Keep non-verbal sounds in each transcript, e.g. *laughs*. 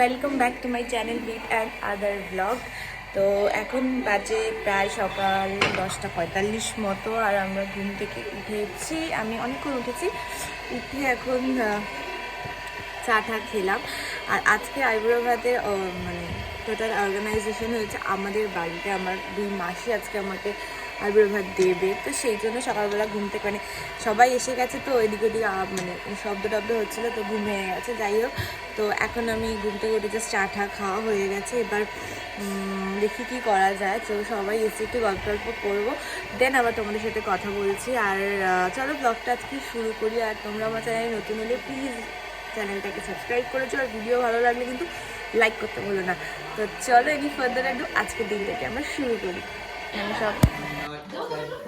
Welcome back to my channel beat and other blog তো এখন বাজে প্রায় সকাল দশটা পঁয়তাল্লিশ মতো আর আমরা ঘুম থেকে উঠেছি। আমি অনেকক্ষণ উঠেছি। উঠে এখন চা টা খেলাম। আর আজকে আইবুড়োভাতের মানে টোটাল অর্গানাইজেশন হয়েছে আমাদের বাড়িতে। আমার দুই মাসি আজকে আমাকে আইবুড়ো ভাত দেবে। তো সেই জন্য সকালবেলা ঘুম থেকে মানে সবাই এসে গেছে তো এদিক ওদিক মানে শব্দ টব্দ হচ্ছিল তো ঘুম হয়ে গেছে, যাই হোক। তো এখন আমি ঘুম থেকে উঠে জাস্ট চা খাওয়া হয়ে গেছে। এবার দেখি কি করা যায়। তো সবাই এসে একটু গল্প গল্প করব। দেন আবার তোমাদের সাথে কথা বলছি। আর চলো ব্লগটা আজকে শুরু করি। আর তোমরা আমার চ্যানেলে নতুন হলে প্লিজ চ্যানেলটাকে সাবস্ক্রাইব করেছ। আর ভিডিও ভালো লাগলে কিন্তু লাইক করতে ভুলো না। তো চলো এনি ফার্দার একটু আজকের দিনটাকে আমরা শুরু করি। সব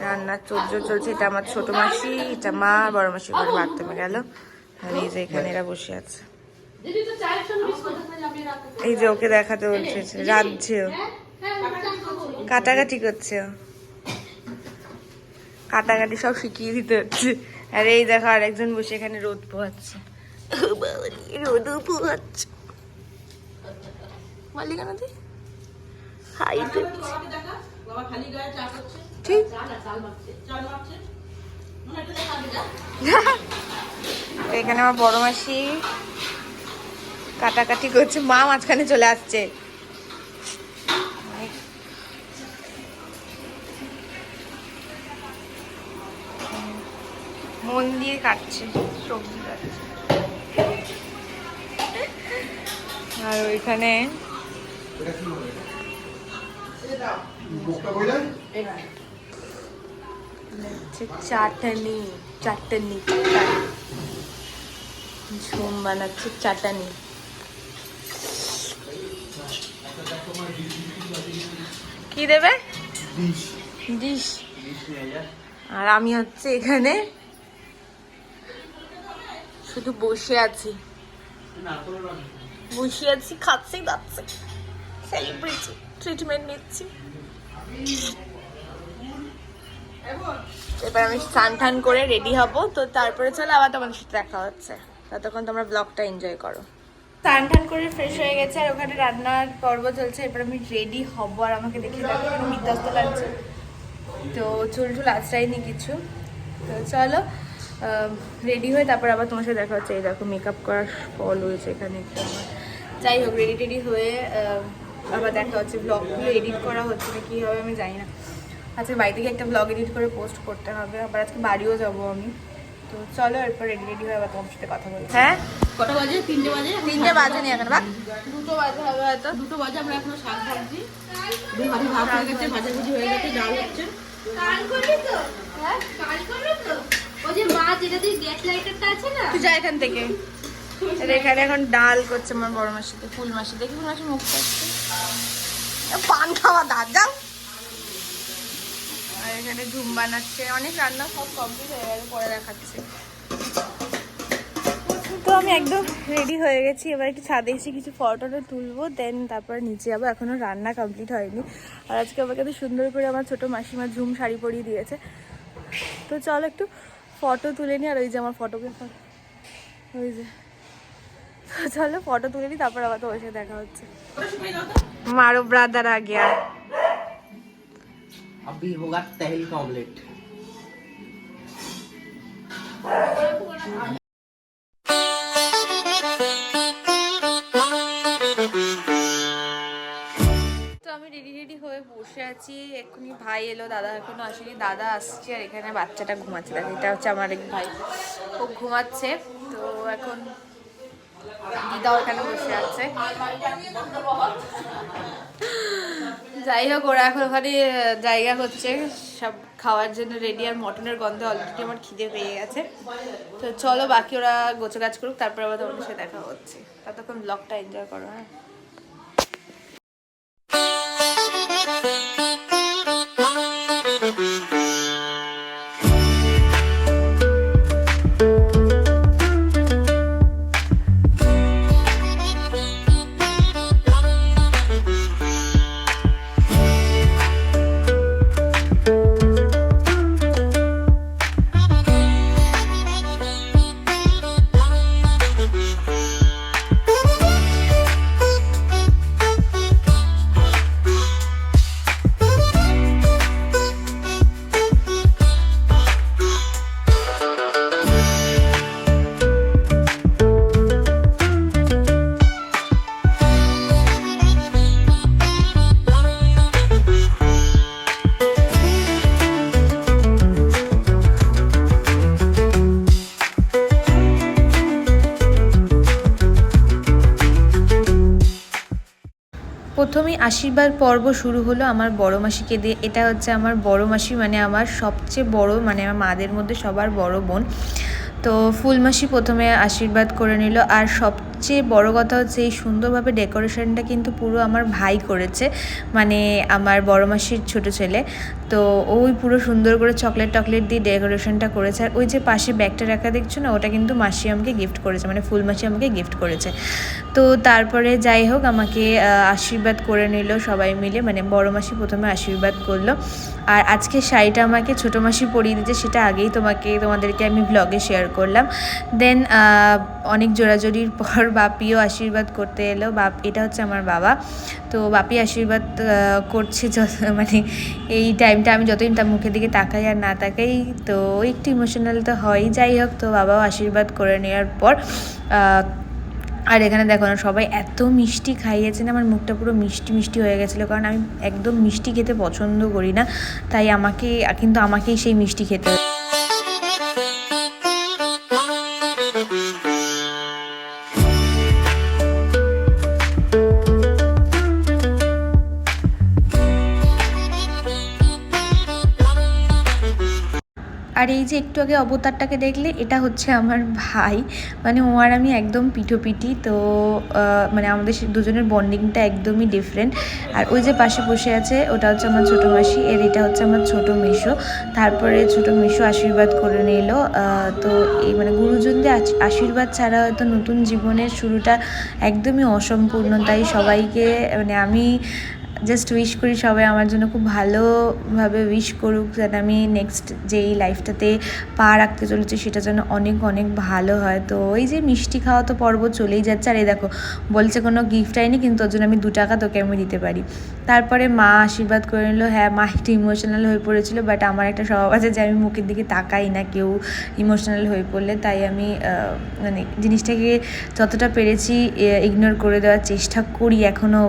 রান্নার চোদ্দ চলছে। এটা আমার ছোট মাসি, এটা মা, বড় মাসি করে বাথরুমে গেল। আর এই যে এখানে এরা বসে আছে। এই যে ওকে দেখাতে বলছে রাঁধছে ও। কাটাকাটি করছে। কাটাকাটি সব শিখিয়ে দিতে হচ্ছে। আর এই দেখো আরেকজন বসে এখানে রোদ পোহাচ্ছে। রোদ পোহাচ্ছে। ঠিক এখানে আমার বড় মাসি কাটাকাটি করছে মা মাঝখানে চলে আসছে। মন দিয়ে কাটছে সবজি কাটছে। আর ওইখানে চাটনি চাটনি ঝুম বানাচ্ছে চাটানি। কি দেবে? ডিশ। আর আমি হচ্ছে এখানে শুধু বসে আছি। বসে আছি খাচ্ছি দাচ্ছি। সেলিব্রিটি ট্রিটমেন্ট নিচ্ছি। এবার আমি স্নান টান করে রেডি হব। তো তারপরে চলো আবার তোমাদের সাথে দেখা হচ্ছে। ততক্ষণ তোমরা ব্লগটা এনজয় করো। স্নান টান করে ফ্রেশ হয়ে গেছে আর ওখানে রান্নার পর্ব চলছে। এবার আমি রেডি হব আর আমাকে দেখে দেখো বিধ্বস্ত লাগছে। তো চুল টুল আশ্রাইনি কিছু। তো চলো রেডি হয়ে তারপর আবার তোমার সাথে দেখা হচ্ছে। এই দেখো মেকআপ করার ফল হয়েছে এখানে একটা যাই হোক রেডি টেডি হয়ে আবার দেখা হচ্ছে ব্লগগুলো এডিট করা হচ্ছে না কী হবে আমি জানি না। আজকে বাড়ি থেকে একটা ব্লগ এডিট করে পোস্ট করতে হবে আবার আজকে বাড়িও যাব আমি। তো চলো এরপর রেডি রেডি হয়ে আবার তোমার সাথে কথা বলছি হ্যাঁ? কটা বাজে? তিনটে বাজে তিনটে বাজে নি এখন বা দুটো বাজে হবে হয়তো। দুটো বাজে আমরা এখনও শাক ভাবছি দু হাঁড়ি ভাত হয়ে গেছে ভাজাভুজি হয়ে গেছে ডাল হচ্ছে। কাল করবি তো? হ্যাঁ কাল করবি তো? ওই যে মা যেটা দিয়ে গ্যাস লাইটারটা আছে না? তুই যা এখান থেকে। এখানে এখন ডাল করছে আমার বড় মাসিতে ফুল মাসি দেখি ফুল মাসি মুখ করছে পান খাওয়া দাঁত যাও। আর এখানে ঝুম বানাচ্ছে অনেক রান্না সব কমপ্লিট হয়ে গেছে পরে দেখাচ্ছে। তো আমি একদম রেডি হয়ে গেছি। এবার একটু ছাদে এসে কিছু ফটো তুলবো দেন তারপর নিচে যাব। এখনও রান্না কমপ্লিট হয়নি। আর আজকে আমাকে এত সুন্দর করে আমার ছোট মাসিমা ঝুম শাড়ি পরিয়ে দিয়েছে। তো চলো একটু ফটো তুলে নি আর ওই যে আমার ফটোগ্রাফার ওই যে। তো চলো ফটো তুলে নি তারপর আবার তোমার সাথে দেখা হচ্ছে मारो ब्रदर आ गया अभी होगा तहल का ऑमलेट তো আমি রেডি রেডি হয়ে বসে আছি এক্ষুনি ভাই এলো দাদা এখনো আসেনি দাদা আসছে আর এখানে বাচ্চাটা ঘুমাচ্ছে দেখো এটা হচ্ছে আমার এক ভাই ও ঘুমাচ্ছে তো এখন দিদাও ওখানে বসে আছে। যাই হোক, ওরা এখন ওখানে জায়গা হচ্ছে। সব খাওয়ার জন্য রেডি আর মটনের গন্ধে অলরেডি আমার খিদে পেয়ে গেছে। তো চলো, বাকি ওরা গোছ গাছ করুক, তারপরে আবার তোমাদের সাথে দেখা হচ্ছে। ততক্ষণ ব্লগটা এনজয় করো হ্যাঁ? আশীর্বাদ পর্ব শুরু হলো আমার বড় মাসিকে দিয়ে। এটা হচ্ছে আমার বড় মাসি মানে আমার সবচেয়ে বড় মানে আমার মাদের মধ্যে সবার বড় বোন। তো ফুল মাসি প্রথমে আশীর্বাদ করে নিল। আর সবচেয়ে বড় কথা হচ্ছে এই সুন্দরভাবে ডেকোরেশনটা কিন্তু পুরো আমার ভাই করেছে। মানে আমার বড় মাসির ছোট ছেলে। তো ওই পুরো সুন্দর করে চকলেট টকলেট দিয়ে ডেকোরেশনটা করেছে। আর ওই যে পাশে ব্যাগটা রাখা দেখছ না, ওটা কিন্তু মাসি আমাকে গিফট করেছে। মানে ফুল মাসি আমাকে গিফট করেছে। তো তারপরে যাই হোক, আমাকে আশীর্বাদ করে নিল সবাই মিলে। মানে বড় মাসি প্রথমে আশীর্বাদ করল। আর আজকে শাড়িটা আমাকে ছোটো মাসি পরিয়ে দিয়েছে, সেটা আগেই তোমাকে, তোমাদেরকে আমি ব্লগে শেয়ার করলাম। দেন অনেক জোড়াজোড়ির পর *laughs* বাপিও আশীর্বাদ করতে এলো। বাপ, এটা হচ্ছে আমার বাবা। তো বাপি আশীর্বাদ করছে *laughs* মানে এই টাইমটা আমি যতদিন তার মুখের দিকে তাকাই আর না তাকাই, তো একটু ইমোশনাল তো হয়ই। যাই হোক, তো বাবাও আশীর্বাদ করে নেওয়ার পর আর এখানে দেখো না, সবাই এত মিষ্টি খাইয়েছেন, আমার মুখটা পুরো মিষ্টি মিষ্টি হয়ে গেছিল, কারণ আমি একদম মিষ্টি খেতে পছন্দ করি না, তাই আমাকে, কিন্তু আমাকেই সেই মিষ্টি খেতে আর এই যে একটু আগে অবতারটাকে দেখলে, এটা হচ্ছে আমার ভাই। মানে ও আর আমি একদম পিঠোপিঠি, তো মানে আমাদের দুজনের বন্ডিংটা একদমই ডিফারেন্ট আর ওই যে পাশে বসে আছে, ওটা হচ্ছে আমার ছোটো মাসি, এর এটা হচ্ছে আমার ছোটো মেশো। তারপরে ছোটো মেশো আশীর্বাদ করে নিল তো এই মানে গুরুজনদের আশীর্বাদ ছাড়া হয়তো নতুন জীবনের শুরুটা একদমই অসম্পূর্ণ। তাই সবাইকে মানে আমি জাস্ট উইশ করি সবাই আমার জন্য খুব ভালোভাবে উইশ করুক, যেন আমি নেক্সট যেই লাইফটাতে পা রাখতে চলেছি, সেটা যেন অনেক অনেক ভালো হয়। তো ওই যে মিষ্টি খাওয়া তো পর্ব চলেই যাচ্ছে, আর এই দেখো, বলছে কোনো গিফট আইনি, কিন্তু ওর জন্য আমি দু টাকা তোকে আমি দিতে পারি। তারপরে মা আশীর্বাদ করে নিল হ্যাঁ মা একটু ইমোশনাল হয়ে পড়েছিল বাট আমার একটা স্বভাব আছে যে আমি মুখের দিকে তাকাই না কেউ ইমোশনাল হয়ে পড়লে, তাই আমি মানে জিনিসটাকে যতটা পেরেছি ইগনোর করে দেওয়ার চেষ্টা করি এখনও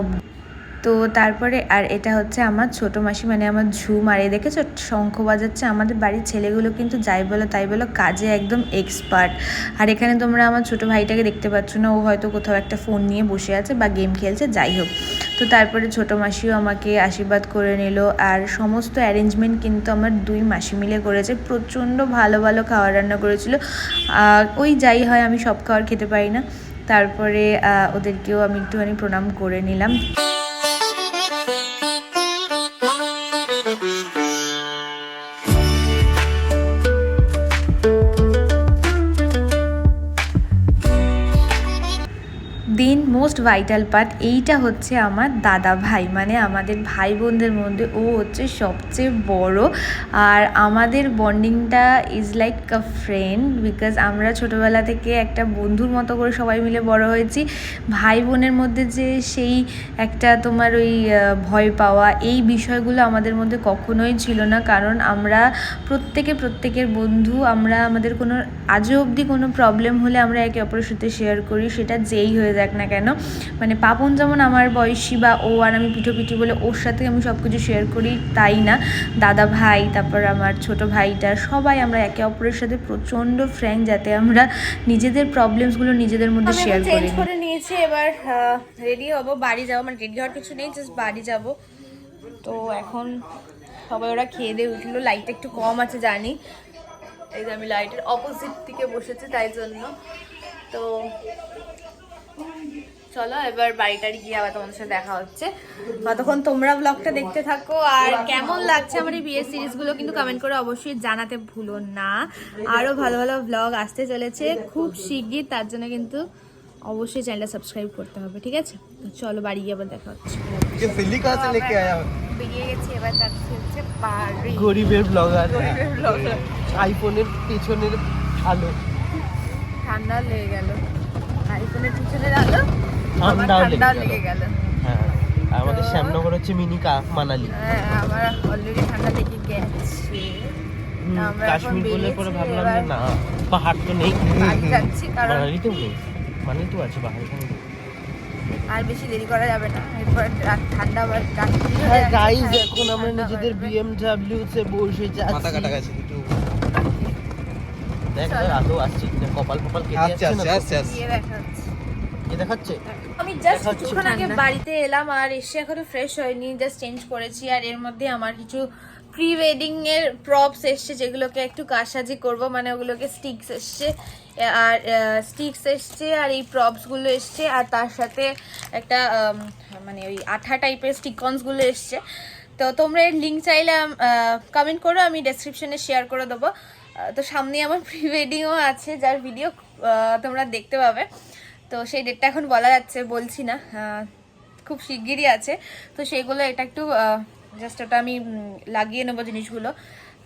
তো তারপরে, আর এটা হচ্ছে আমার ছোটো মাসি মানে আমার ঝুম, আর এই দেখেছ, শঙ্খ বাজাচ্ছে আমাদের বাড়ির ছেলেগুলো কিন্তু যাই বলো তাই বলো কাজে একদম এক্সপার্ট আর এখানে তোমরা আমার ছোটো ভাইটাকে দেখতে পাচ্ছ না, ও হয়তো কোথাও একটা ফোন নিয়ে বসে আছে বা গেম খেলছে, যাই হোক। তো তারপরে ছোটো মাসিও আমাকে আশীর্বাদ করে নিল, আর সমস্ত অ্যারেঞ্জমেন্ট কিন্তু আমার দুই মাসি মিলে করেছে, প্রচণ্ড ভালো ভালো খাবার রান্না করেছিল। ওই যাই হয়, আমি সব খাবার খেতে পারি না। তারপরে ওদেরকেও আমি একটুখানি প্রণাম করে নিলাম। মোস্ট ভাইটাল পার্ট এইটা হচ্ছে আমার দাদা ভাই। মানে আমাদের ভাই বোনদের মধ্যে ও হচ্ছে সবচেয়ে বড়। আর আমাদের বন্ডিংটা is like a friend because আমরা ছোটোবেলা থেকে একটা বন্ধুর মতো করে সবাই মিলে বড় হয়েছি। ভাই বোনের মধ্যে যে সেই একটা তোমার ওই ভয় পাওয়া এই বিষয়গুলো আমাদের মধ্যে কখনোই ছিল না। কারণ আমরা প্রত্যেকে প্রত্যেকের বন্ধু, আমরা আমাদের কোনো, আজও অবধি কোনো প্রবলেম হলে আমরা একে অপরের সাথে শেয়ার করি, সেটা যেই হয়ে যাক না কেন। মানে পাপন যেমন আমার বয়সী বা ও আর আমি পিঠো পিঠোপিঠি বলে ওর সাথে আমি সব কিছু শেয়ার করি তাই না? দাদা ভাই তারপর আমার ছোট ভাইটা সবাই আমরা একে অপরের সাথে প্রচণ্ড ফ্র্যাঙ্ক যাতে আমরা নিজেদের প্রবলেমসগুলো নিজেদের মধ্যে শেয়ার করি। করে নিয়েছি এবার রেডি হব বাড়ি যাব মানে রেডি হওয়ার কিছু নেই জাস্ট বাড়ি যাব। তো এখন সবাই ওরা খেয়ে দিয়ে উঠল লাইটটা একটু কম আছে জানি। এই যে আমি লাইটের অপোজিট দিকে বসেছি তাই জন্য। তো চলো এবার বাড়ি টাড়ি গিয়ে আবার তোমাদের সাথে দেখা হচ্ছে। ততক্ষণ তোমরা ব্লগটা দেখতে থাকো আর কেমন লাগছে আমার এই বিয়ে সিরিজগুলো কিন্তু কমেন্ট করে অবশ্যই জানাতে ভুলো না। আরও ভালো ভালো ব্লগ আসতে চলেছে খুব শিগগির তার জন্য কিন্তু অবশ্যই চ্যানেলটা সাবস্ক্রাইব করতে হবে ঠিক আছে? চলো বাড়ি গিয়ে আবার দেখা হচ্ছে। বেরিয়ে গেছি এবার যাচ্ছি হচ্ছে বাড়ি। গরিবের ব্লগার গরিবের ব্লগার আইফোনের পিছনের আলো। ঠান্ডা লেগে গেল। আইফোনের পিছনের আলো। ঠান্ডাও লেগে গেল। হ্যাঁ আর আমাদের শ্যামনগর হচ্ছে মিনি মানালি। হ্যাঁ আমার অলরেডি ঠান্ডা লেগে গেছে। আমরা কাশ্মীর বলে পরে ভাবলাম যে না পাহাড় তো নেই। যাচ্ছি কারণ মানালিতেও নেই। মানালিতেও আছে পাহাড় এখানে আর বেশি দেরি করা যাবে না। এরপর ঠান্ডা আবার হ্যাঁ গাইজ এখন আমরা নিজেদের। বিএমডব্লিউ তে বসে যাচ্ছি। মাথা কাটা গেছে দেখ আলো আসছে কিনা কপাল ফপাল কেটে যাচ্ছে না কি দেখাচ্ছে? আমি জাস্ট। কিছুক্ষণ আগে বাড়িতে এলাম আর এসে এখনও ফ্রেশ হয়নি জাস্ট চেঞ্জ করেছি আর এর মধ্যে আমার কিছু প্রি ওয়েডিং এর প্রপস এসছে যেগুলোকে একটু কারসাজি করব মানে ওগুলোকে স্টিকস এসছে আর স্টিকস এসছে আর এই প্রপসগুলো এসছে আর তার সাথে একটা মানে ওই আঠা টাইপের স্টিকনসগুলো এসছে। তো তোমরা এর লিঙ্ক চাইলে কমেন্ট করো আমি ডেসক্রিপশনে শেয়ার করে দেবো। তো সামনে আমার *laughs* প্রি ওয়েডিংও আছে যার ভিডিও তোমরা দেখতে পাবে। তো সেই ডেটটা এখন বলা যাচ্ছে, বলছি না খুব শিগগিরই আছে। তো সেইগুলো এটা একটু জাস্ট ওটা আমি লাগিয়ে নেব জিনিসগুলো।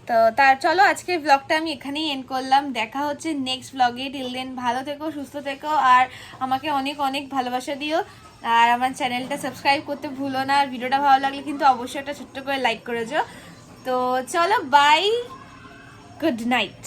তো তার, চলো আজকে ব্লগটা আমি এখানেই এন্ড করলাম। দেখা হচ্ছে নেক্সট ব্লগে টিল দেন ভালো থেকো, সুস্থ থেকো, আর আমাকে অনেক অনেক ভালোবাসা দিও। আর আমার চ্যানেলটা সাবস্ক্রাইব করতে ভুলো না। আর ভিডিওটা ভালো লাগলে কিন্তু অবশ্যই একটা ছোট্ট করে লাইক করে যাও তো চলো বাই গুড নাইট